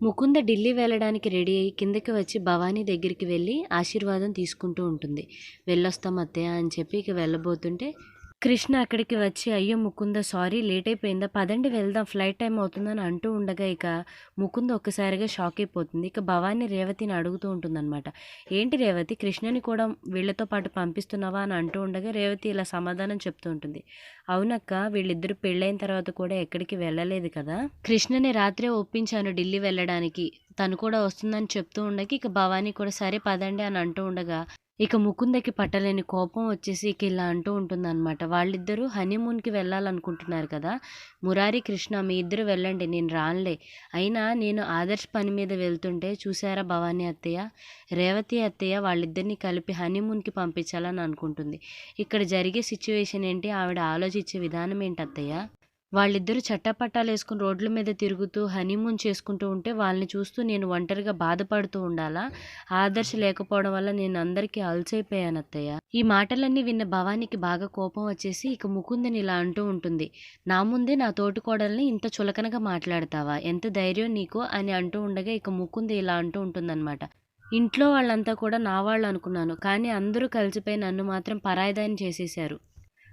ముకుంద ఢిల్లీ వెళ్ళడానికి రెడీ అయ్యి కిందకి వచ్చి భవానీ దగ్గరికి వెళ్ళి ఆశీర్వాదం తీసుకుంటూ ఉంటుంది. వెళ్ళొస్తాం అత్తయ్య అని చెప్పి ఇక వెళ్ళబోతుంటే కృష్ణ అక్కడికి వచ్చి అయ్యో ముకుంద సారీ లేట్ అయిపోయిందా? పదండి వెళ్దాం ఫ్లైట్ టైం అవుతుందని అంటూ ఉండగా ఇక ముకుంద ఒక్కసారిగా షాక్ అయిపోతుంది. ఇక భవానీ రేవతిని అడుగుతూ ఉంటుందన్నమాట. ఏంటి రేవతి కృష్ణని కూడా వీళ్ళతో పాటు పంపిస్తున్నావా? అని అంటూ ఉండగా రేవతి ఇలా సమాధానం చెప్తూ ఉంటుంది. అవునక్క వీళ్ళిద్దరు పెళ్ళైన తర్వాత కూడా ఎక్కడికి వెళ్ళలేదు కదా? కృష్ణని రాత్రే ఒప్పించాను ఢిల్లీ వెళ్ళడానికి. తను కూడా వస్తుందని చెప్తూ ఉండగా ఇక భవానీ కూడా సరే పదండి అని అంటూ ఉండగా ఇక ముకుందకి పట్టలేని కోపం వచ్చేసి ఇక ఇలా అంటూ ఉంటుందన్నమాట. వాళ్ళిద్దరూ హనీమూన్కి వెళ్ళాలనుకుంటున్నారు కదా. మురారి కృష్ణ మీ ఇద్దరు వెళ్ళండి నేను రానులే. అయినా నేను ఆదర్శ్ పని మీద వెళ్తుంటే చూసారా భవానీ అత్తయ్య? రేవతి అత్తయ్య వాళ్ళిద్దరిని కలిపి హనీమూన్కి పంపించాలని అనుకుంటుంది. ఇక్కడ జరిగే సిచ్యువేషన్ ఏంటి? ఆవిడ ఆలోచించే విధానం ఏంటి అత్తయ్య? వాళ్ళిద్దరూ చట్టపట్టాలు వేసుకుని రోడ్ల మీద తిరుగుతూ హనీమూన్ చేసుకుంటూ ఉంటే వాళ్ళని చూస్తూ నేను ఒంటరిగా బాధపడుతూ ఉండాలా? ఆదర్శ లేకపోవడం వల్ల నేను అందరికీ అలసైపోయాను అత్తయ్య. ఈ మాటలన్నీ విన్న భవానికి బాగా కోపం వచ్చేసి ఇక ముకుందని ఇలా అంటూ ఉంటుంది. నా ముందే నా తోటికోడల్ని ఇంత చులకనగా మాట్లాడతావా? ఎంత ధైర్యం నీకు? అని అంటూ ఉండగా ఇక ముకుంది ఇలా అంటూ ఉంటుందన్నమాట. ఇంట్లో వాళ్ళంతా కూడా నా వాళ్ళు అనుకున్నాను. కానీ అందరూ కలిసిపోయి నన్ను మాత్రం పరాయిదాన్ని చేసేశారు.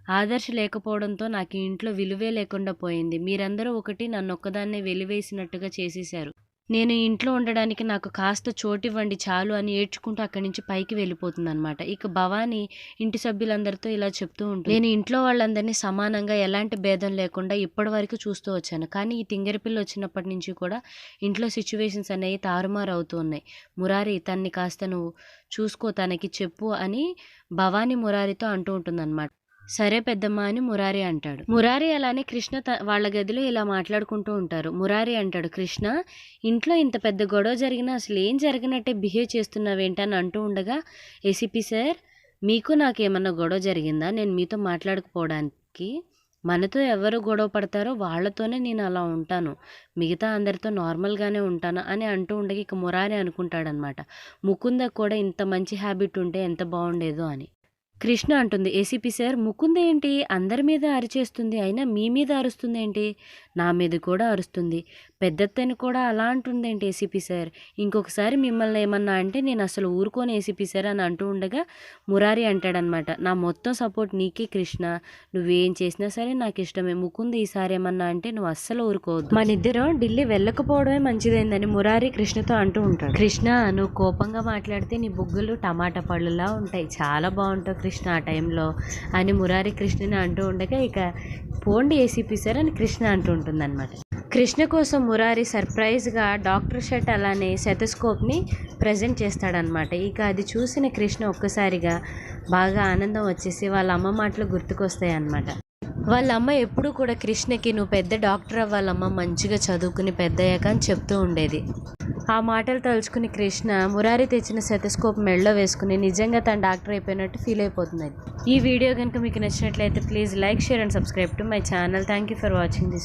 ఆదర్శ లేకపోవడంతో నాకు ఇంట్లో విలువే లేకుండా పోయింది. మీరందరూ ఒకటి నన్ను ఒక్కదాన్నే వెలివేసినట్టుగా చేసేశారు. నేను ఇంట్లో ఉండడానికి నాకు కాస్త చోటివ్వండి చాలు అని ఏడ్చుకుంటూ అక్కడి నుంచి పైకి వెళ్ళిపోతుంది అనమాట ఇక భవానీ ఇంటి సభ్యులందరితో ఇలా చెప్తూ ఉంటుంది. నేను ఇంట్లో వాళ్ళందరినీ సమానంగా ఎలాంటి భేదం లేకుండా ఇప్పటి వరకు చూస్తూ వచ్చాను. కానీ ఈ తింగరపిల్ల వచ్చినప్పటి నుంచి కూడా ఇంట్లో సిచ్యువేషన్స్ అనేవి తారుమారు అవుతూ ఉన్నాయి. మురారి తన్ని కాస్త నువ్వు చూసుకో తనకి చెప్పు అని భవానీ మురారితో అంటూ ఉంటుందన్నమాట. సరే పెద్దమ్మ అని మురారి అంటాడు. మురారి అలానే కృష్ణ త- వాళ్ళ గదిలో ఇలా మాట్లాడుకుంటూ ఉంటారు. మురారి అంటాడు కృష్ణ ఇంట్లో ఇంత పెద్ద గొడవ జరిగినా అసలు ఏం జరిగినట్టే బిహేవ్ చేస్తున్నావేంటని అంటూ ఉండగా ఏసీపీ సార్ మీకు నాకేమన్నా గొడవ జరిగిందా? నేను మీతో మాట్లాడకపోవడానికి మనతో ఎవరు గొడవ పడతారో వాళ్ళతోనే నేను అలా ఉంటాను. మిగతా అందరితో నార్మల్గానే ఉంటాను? అని అంటూ ఉండగా ఇక మురారి అనుకుంటాడనమాట. ముకుంద కూడా ఇంత మంచి హ్యాబిట్ ఉంటే ఎంత బాగుండేదో అని. కృష్ణ అంటుంది ఏసీపీ సార్ ముకుంద ఏంటి? అందరి మీద అరిచేస్తుంది అయినా మీ మీద అరుస్తుంది ఏంటి? నా మీద కూడా అరుస్తుంది. పెద్దత్తని కూడా అలా అంటుందేంటి ఏసీపీ సార్? ఇంకొకసారి మిమ్మల్ని ఏమన్నా అంటే నేను అసలు ఊరుకోని ఏసీపీ సార్ అని అంటూ ఉండగా మురారి అంటాడనమాట నా మొత్తం సపోర్ట్ నీకే కృష్ణ. నువ్వేం చేసినా సరే నాకు ఇష్టమే. ముకుంద ఈసారి ఏమన్నా అంటే నువ్వు అస్సలు ఊరుకోవద్దు. మన ఇద్దరం ఢిల్లీ వెళ్ళకపోవడమే మంచిదైందని మురారి కృష్ణతో అంటూ ఉంటాడు. కృష్ణ నువ్వు కోపంగా మాట్లాడితే నీ బుగ్గలు టమాటా పళ్ళులా ఉంటాయి. చాలా బాగుంటావు కృష్ణ ఆ టైంలో. అని మురారి కృష్ణని అంటూ ఉండగా ఇక పోండి ఏసీపీ సార్ అని కృష్ణ అంటూ ఉంటుందన్నమాట. కృష్ణ కోసం మురారి సర్ప్రైజ్గా డాక్టర్ షర్ట్ అలానే సెతస్కోప్ని ప్రజెంట్ చేస్తాడనమాట ఇక అది చూసిన కృష్ణ ఒక్కసారిగా బాగా ఆనందం వచ్చేసి వాళ్ళ అమ్మ మాటలు గుర్తుకొస్తాయి అన్నమాట వాళ్ళ అమ్మ ఎప్పుడూ కూడా కృష్ణకి నువ్వు పెద్ద డాక్టర్ అవ్వాలమ్మ మంచిగా చదువుకుని పెద్దయ్యాక అని చెప్తూ ఉండేది. ఆ మాటలు తలుచుకుని కృష్ణ మురారి తెచ్చిన సెతస్కోప్ మెడలో వేసుకుని నిజంగా తను డాక్టర్ అయిపోయినట్టు ఫీల్ అయిపోతుంది ఈ వీడియో కనుక మీకు నచ్చినట్లయితే please like share and subscribe to my channel. Thank you for watching this